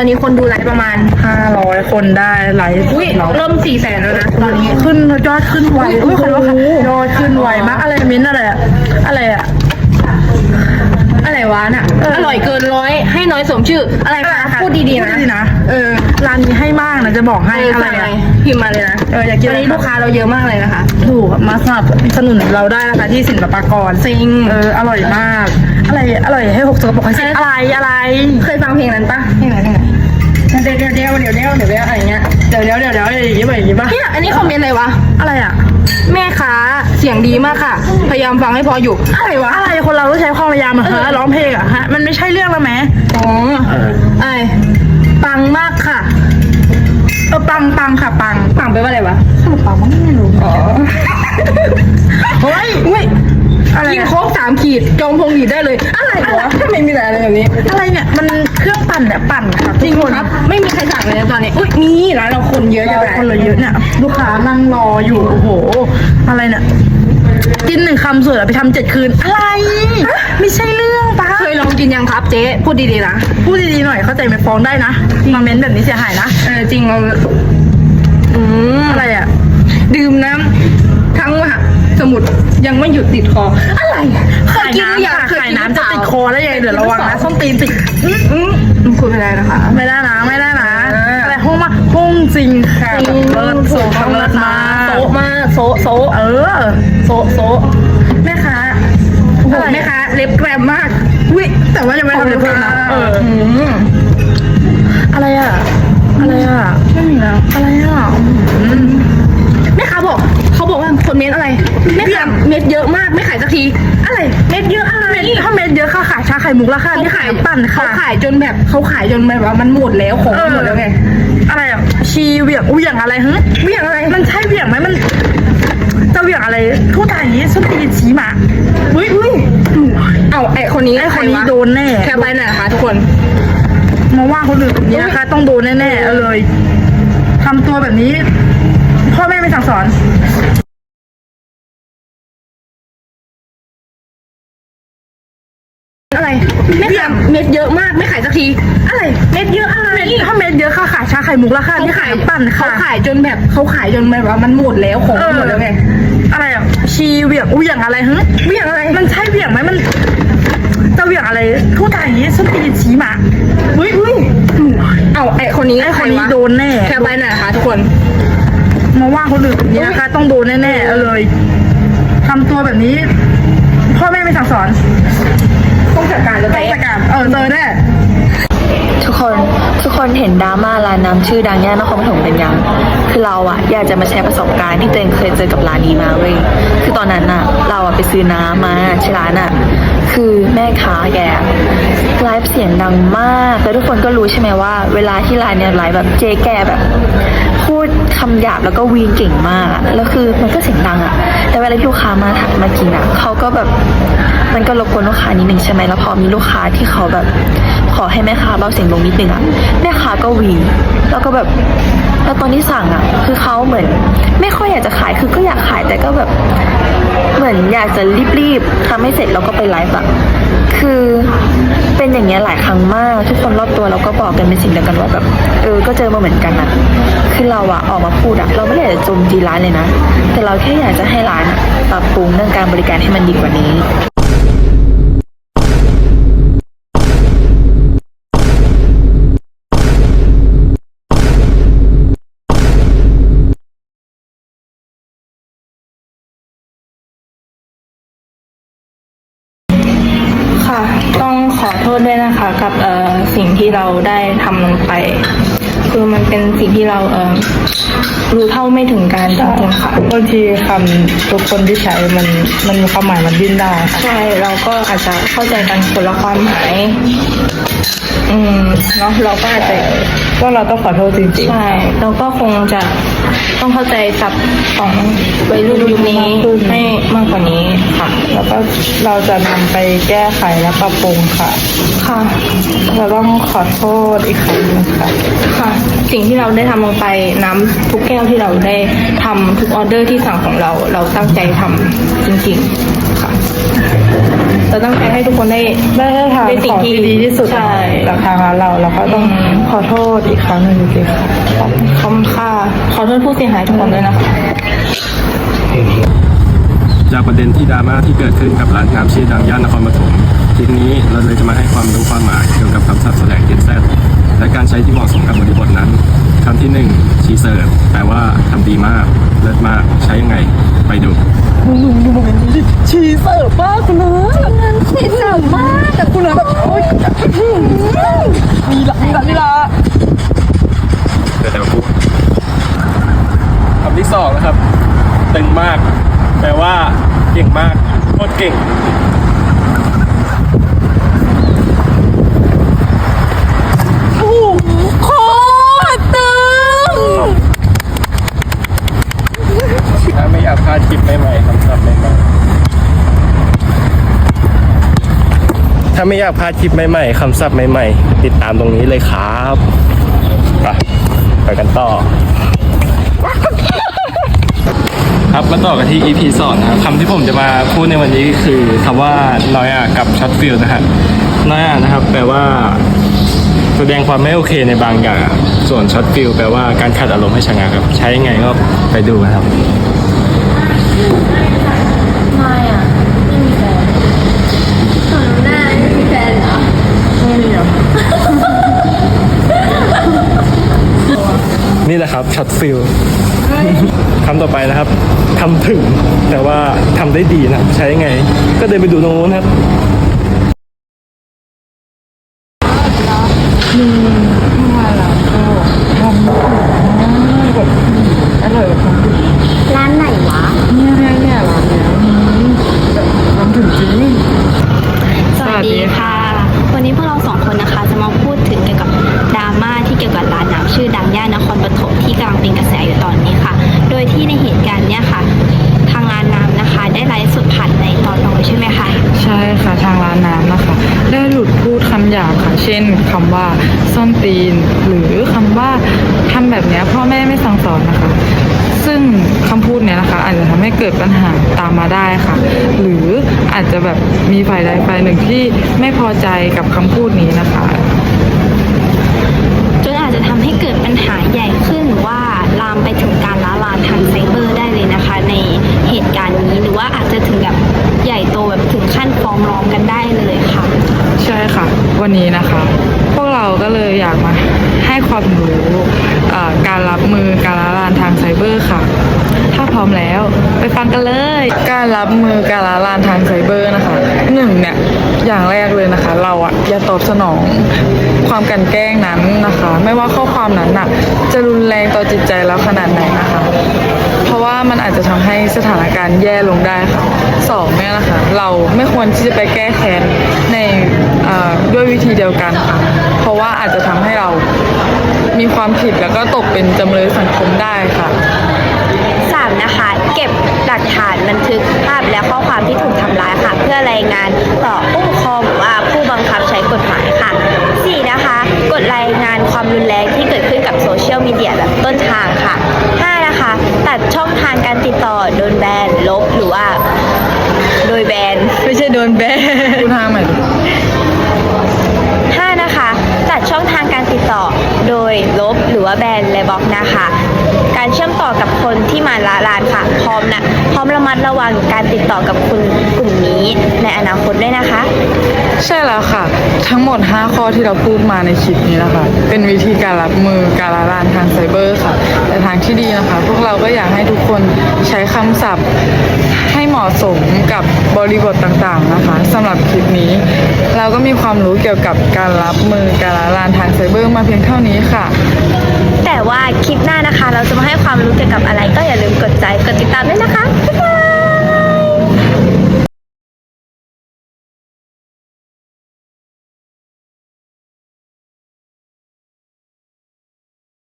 ตอนนี้คนดูไลฟ์ประมาณห้าร้อยคนได้ไลฟ์อุ้ยเราเริ่มสี่แสนแล้วนะตอนนี้ขึ้นยอดขึ้นไวอุ๊อุ้ยยขอโทษค่ะโอ้โหยอดขึ้นไวมากอะไรมิ้นท์อะไรอะอะไรอะอะไรวะน่ะอร่อยเกินร้อยให้น้อยสมชื่ออะไรคะพูดดีๆพูนะดดีๆนะ เออ ร้านนี้ให้มากนะจะบอกให้เอออะไรสั่งอะไรอะพิมพ์มาเลยนะเอออยากกินตอนนี้อะไรคะลูกค้าเราเยอะมากเลยนะคะ ถูกมาสนับสนุนเราได้นะคะที่สินปปากรจริงเอออร่อยมาก อะไรอร่อยให้หกสกปรกให้สิบอะไรอะไรเคยฟังเพลงนั้นปะเพลงไหนเพลงไหนเดี๋ยวเดี๋ยวเดี๋ยวเดี๋ยวเดี๋ยวเดี๋ยวเดี๋ยวอะไรเงี้ยเดี๋ยวเดี๋ยวเดี๋ยวเดี๋ยวอย่างนี้ป่ะอย่างนี้ป่ะเนี่ยอันนี้คอมเมนต์อะไรวะ อะไรอะแม่ค้าเสียงดีมากค่ะ พยายามฟังให้พออยู่ อะไรวะอะไรคนเราต้องใช้ความพยายามอะฮะร้องเพลงอะฮะมันไม่ใช่เรื่องแล้วไหมอ๋อไอ้ปังมากค่ะ เออปังปังค่ะปังปังไปลว่าอะไรวะปังมันไม่รู้อ๋อเฮ้ยอุ้ยอะไรกินอะโค้กสามขีดจองพงหยีดได้เลย อะไรวะทำไมมีแต่อะไรแบบนี้ อะไรเนี่ยมันเครื่องปั่นเนี่ยปั่นค่ะจริงทุกคนครับไม่มีใครสั่งเลยนะตอนนี้อุ้ยมีร้านเราคนเยอะจังคนเราเยอะเนี่ยลูกค้านั่งรออยู่โอ้โห อะไรเนี่ยกินหนึ่งคำสวยแล้วไปทำเจ็ดคืน อะไร ไม่ใช่เรื่องปะเค ยลองกินยังครับเจ๊พูดดีๆนะพูดดีๆหน่อยเข้าใจไหมฟ้องได้นะมาเม้นแบบนี้เสียหายนะ เออจริงเราอืมอะไรอะ ดื่มน้ำทั้งมหาสมุทรยังไม่หยุดติดคอ อะไรเคยขายกินหรือยังน้ำค่ะเคยขายกินน้ำจะหติรือดเปคล่าอแล้วยังไงเดี๋ยวระวังนะส้มตีนติดอืมอืมคุยไม่ได้นะคะ ไม่ได้นะไม่ได้นะเออออะไรห้องมาห้องจริงค่ะจริงแบบเลิศสูงถูกต้องเลิศมากโซะมากโซะโซะเออโซะโซะแม่ค้าโอ้โหอะไรแม่ค้าเล็บแกรมมาก อุ้ยแต่ว่ายังไม่ทำเลยเพิ่มนะเอออืมอะไรอะ อะไรอะไม่มีแล้วอะไรอะอืมแม่ค้าบอกเขาบอกว่าคนเม้นอะไรแม่ค้าเม็ดเยอะมากไม่ขายสักที อะไรเม็ดเยอะอะไรเม็ดถ้าเม็ดเยอะค่ะขายชาไข่มุกราคาเขาที่ขาขายยปั่นเขาค่ะขายจนแบบเขาขายจนแบบว่ามันหมดแล้วของมันหมดแล้วไงอะไรอะชีเหวี่ยงเหวี่ยงอะไรฮึเรื่องอะไรมันใช่เหวี่ยงไหมมันจะเหวี่ยงอะไรพูดตายอย่างนี้ส้นตีนชี้หมาอุ้ยอุ้ยเอาไอ คนนี้ไอ้คนนี้ใรวะโดนแน่แคปไปหน่อยนะคะทุกคนมาว่าคนอื่นแบบนี้นะคะ ต้องโดนแน่ๆเอาเลยทำตัวแบบนี้ พ่อแม่ไม่สั่งสอน อะไรแม่ค้าเม็ดเยอะมากไม่ขายสักที อะไร เม็ดเยอะอะไรถ้าเม็ดเยอะค่ะขายชาไข่มุกราคาเขาที่ขาขายยปั่นเขาค่ะ ขายจนแบบเขาขายจนแบบว่ามันหมดแล้วของมันหมดแล้วไง อะไรอะชีเหวี่ยงเหวี่ยงอะไรฮึเรื่องอะไร มันใช่เหวี่ยงไหมมัน จะเหวี่ยงอะไรพูดตายอย่างนี้ส้นตีนชี้หมาอุ้ยอุ้ยเอาไอคนนี้ไอ้คนนี้ใรวะโดนแน่แคปไปหน่อยนะคะทุกคนมาว่าคนอื่นแบบนี้นะคะ ต้องโดนแน่ๆเอาเลยทำตัวแบบนี้ พ่อแม่ไม่สั่งสอนต้องจัดการเลยต้องจัดการเออเจอแน่ทุกคนทุกคนเห็นดราม่าร้านน้ำชื่อดังย่านนครปฐมกันยังคือเราอะอยากจะมาแชร์ประสบการณ์ที่ตัวเองเคยเจอกับร้านนี้มาเว้ยคือตอนนั้นอะเราอะไปซื้อน้ำมาที่ร้านอะ คือแม่ค้าแกไลฟ์เสียงดังมาก แล้วทุกคนก็รู้ใช่ไหมว่า เวลาที่ไลน์เนี่ยไลฟ์แบบเจ๊แกแบบพูด คำหยาบแล้วก็วีนเก่งมาก แล้วคือมันก็เสียงดังอะแต่เวลาที่ลูกค้ามามากินอะเขาก็แบบมันก็รบกวนลูกค้านิดนึงใช่ไหมแล้วพอมีลูกค้าที่เขาแบบ ขอให้แม่ค้าเบาเสียงลงนิดนึงอะแม่ค้าก็วีนแล้วก็แบบแล้วตอนที่สั่งอะคือเขาเหมือน ไม่ค่อยอยากจะขายคือก็อยากขายแต่ก็แบบ เหมือนอยากจะรีบๆทำให้เสร็จแล้วก็ไปไลฟ์อะ คือเป็นอย่างเงี้ยหลายครั้งมาก ทุกคนรอบตัวเราก็บอกกันเป็นสิ่งเดียวกันว่าแบบเออก็เจอมาเหมือนกันอะคือเราอะออกมาพูดอะเราไม่ได้อยจะโจมตีร้านเลยนะ แต่เราแค่อยากจะให้ร้านปรับปรุงเรื่องการบริการให้มันดีกว่านี้ ษด้วยนะคะ กับเอ่อสิ่งที่เราได้ทำลงไป คือมันเป็นสิ่งที่เราเอ่อรู้เท่าไม่ถึงการจริงๆค่ะบางทีคำทุกคนที่ใช้มันมันมีความหมายมันดิ้นได้ใช่เราก็อาจจะเข้าใจกันคนละความหมาย อืมเนาะเราก็อาจจะ ก็เราต้องขอโทษจริงใช่เราก็คงจะต้องเข้าใจศัพท์ของวัยรุ่นยุคนี้ให้มากกว่านี้ค่ะ ๆ แล้วก็เราจะนำไปแก้ไขและปรับปรุงค่ะ ค่ะ เราต้องขอโทษอีกครั้งหนึงค่ะ ค่ะ สิ่งที่เราได้ทำลงไปน้ำทุกแก้วที่เราได้ทำทุกออเดอร์ที่สั่งของเรา เราตั้งใจทำจริงๆค่ะ จะตั้งใจให้ทุกคนได้ ได้ได้ทำได้สิ่ของงที่ที่ดีที่สุดใช่ จากทางร้านเราเราก็ต้องอืมขอโทษอีกครั้งหนึ่งจริงๆค่ะขอบคุณค่ะ ขอโทษผู้เสียหายทุกคนด้วยนะคะ จากประเด็นที่ดราม่าที่เกิดขึ้นกับร้านน้ำชื่อดังย่านนครปฐมทีนี้เราเลยจะมาให้ความรู้ความหมายเกี่ยวกับคำศัพท์แสดงเย็นแซดและการใช้ที่เหมาะสมกับบริบทนั้นคำที่หนึ่งชีเสิร์ฟแปลว่าทำดีมาก เลิศมากใช้ยังไง ไปดู ชีเสิร์ฟมากคุณนะชีเสิร์ฟมากแต่คุณนะแบบโอ๊ยมีละมีละมีละเดี๋ยวแต่มาพูดคำที่สองนะครับ ตึงมาก แปลว่า เก่งมากโคตรเก่ง โคตรตึง ถ้าไม่อยากพลาดคลิปใหม่ๆคำศัพท์ใหม่ๆ ถ้าไม่อยากพลาดคลิปใหม่ๆคำศัพท์ใหม่ๆ ติดตามตรงนี้เลยครับไปไปกันต่อ ครับมาต่อกันที่ EP สองนะครับคำที่ผมจะมาพูดในวันนี้คือคำว่าน้อยอะกับช็อตฟิลนะฮะน้อยอะนะครับ แปลว่า แสดงความไม่โอเคในบางอย่าง ส่วนช็อตฟิลแปลว่าการขัดอารมณ์ให้ชะงักครับ ใช้ยังไงก็ไปดูนะครับ นี่แหละครับช็อตฟิลคำต่อไปนะครับทำถึงแต่ว่าทำได้ดีนะใช้ยังไง ก็เดินไปดูตรงนู้นครับ อร่อยแบบ ร้านไหนวะ เนี่ยเนี่ยเนี่ยร้านเนี้ยทำถึงจริง สวัสดีค่ะ วันนี้พวกเราสองคนนะคะ จะมาพูดถึงเกี่ยวกับดราม่าที่เกี่ยวกับร้านน้ำชื่อดังย่านนครปฐมที่กำลังเป็นกระแสอยู่ตอนนี้ค่ะ โดยที่ในเหตุการณ์เนี้ยค่ะ ทางร้านน้ำนะคะ ได้ไลฟ์สดผ่านในตอนน้อยใช่ไหมคะ ใช่ค่ะทางร้านน้ำนะคะ ได้หลุดพูดคำหยาบค่ะ เช่นคำว่าซ้อนตีน หรือคำว่าทำแบบนี้พ่อแม่ไม่สั่งสอนนะคะ ซึ่งคำพูดเนี้ยนะคะ อาจจะทำให้เกิดปัญหาตามมาได้ค่ะ หรืออาจจะแบบมีฝ่ายใดฝ่ายหนึ่งที่ไม่พอใจกับคำพูดนี้นะคะ นอาจจะทำให้เกิดปัญหาใหญ่ขึ้นหรือว่าลามไปถึงการล้าลานทางไซเบอร์ได้เลยนะคะ ในเหตุการณ์นี้หรือว่าอาจจะถึงแบบใหญ่โตแบบถึงขั้นฟ้องร้องกันได้เลยค่ะ ใช่ค่ะ วันนี้นะคะ พวกเราก็เลยอยากมาให้ความรู้การรับมือการละลานทางไซเบอร์ค่ะ ร้อมแล้ว ไปฟังกันเลย การรับมือการละลานทางไซเบอร์นะคะหนึ่งเนี่ยอย่างแรกเลยนะคะ เราอะอย่าตอบสนองความกันแกล้งนั้นนะคะ ไม่ว่าข้อความนั้นน่ะจะรุนแรงต่อจิตใจเราขนาดไหนนะคะ เพราะว่ามันอาจจะทำให้สถานการณ์แย่ลงได้ค่ะสองเนี่ยนะคะเราไม่ควรที่จะไปแก้แค้นในด้วยวิธีเดียวกันค่ะเพราะว่าอาจจะทำให้เรามีความผิดแล้วก็ตกเป็นจำเลยสังคมได้ค่ะ รายงานต่อผู้ปกครองหรือว่าผู้บังคับใช้กฎหมายค่ะ 4. นะคะ กดรายงานความรุนแรงที่เกิดขึ้นกับโซเชียลมีเดียแบบต้นทางค่ะ 5. นะคะ ตัดช่องทางการติดต่อโดนแบนลบหรือว่า โดยแบนไม่ใช่โดนแบน คุณทางใหม่5 ตัดช่องทางการติดต่อ โดยลบหรือว่าแบนและบล็อกนะคะ การเชื่อมต่อกับคนที่มาละลานค่ะ พร้อมนะพร้อมระมัดระวังการติดต่อกับคนกลุ่มนี้ในอนาคตด้วยนะคะ ใช่แล้วค่ะ ทั้งหมด 5 ข้อที่เราพูดมาในคลิปนี้นะคะ เป็นวิธีการรับมือการละลานทางไซเบอร์ค่ะ แต่ทางที่ดีนะคะ พวกเราก็อยากให้ทุกคนใช้คำศัพท์ให้เหมาะสมกับบริบทต่างๆนะคะสำหรับคลิปนี้ เราก็มีความรู้เกี่ยวกับการรับมือการละลานทางไซเบอร์มาเพียงเท่านี้ค่ะ แต่ว่าคลิปหน้านะคะ เราจะมาให้ความรู้เกี่ยวกับอะไรก็อย่าลืมกดใจกดติดตามด้วยนะคะบ๊ายบาย